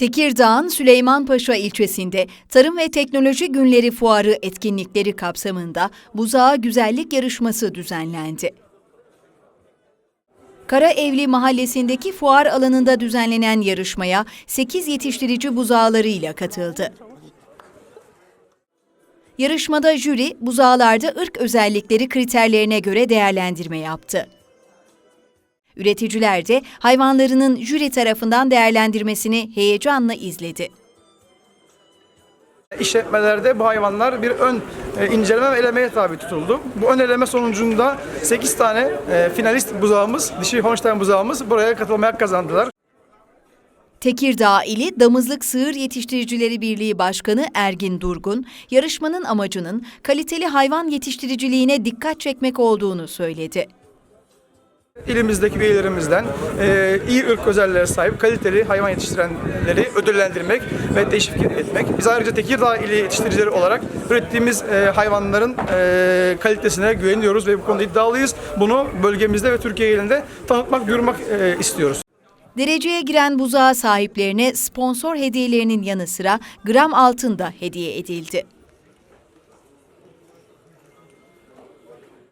Tekirdağ'ın Süleymanpaşa ilçesinde Tarım ve Teknoloji Günleri Fuarı etkinlikleri kapsamında buzağa güzellik yarışması düzenlendi. Karaevli mahallesindeki fuar alanında düzenlenen yarışmaya 8 yetiştirici buzağlarıyla katıldı. Yarışmada jüri buzağlarda ırk özellikleri kriterlerine göre değerlendirme yaptı. Üreticiler de hayvanlarının jüri tarafından değerlendirmesini heyecanla izledi. İşletmelerde bu hayvanlar bir ön e, inceleme ve elemeye tabi tutuldu. Bu ön eleme sonucunda 8 tane e, finalist buzağımız, dişi Holstein buzağımız buraya katılmaya kazandılar. Tekirdağ ili Damızlık Sığır Yetiştiricileri Birliği Başkanı Ergin Durgun, yarışmanın amacının kaliteli hayvan yetiştiriciliğine dikkat çekmek olduğunu söyledi. İlimizdeki üyelerimizden e, iyi ırk özelliğe sahip kaliteli hayvan yetiştirenleri ödüllendirmek ve teşvik etmek. Biz ayrıca Tekirdağ ili yetiştiricileri olarak ürettiğimiz e, hayvanların e, kalitesine güveniyoruz ve bu konuda iddialıyız. Bunu bölgemizde ve Türkiye ilinde tanıtmak, duyurmak e, istiyoruz. Dereceye giren buzağı sahiplerine sponsor hediyelerinin yanı sıra gram altın da hediye edildi.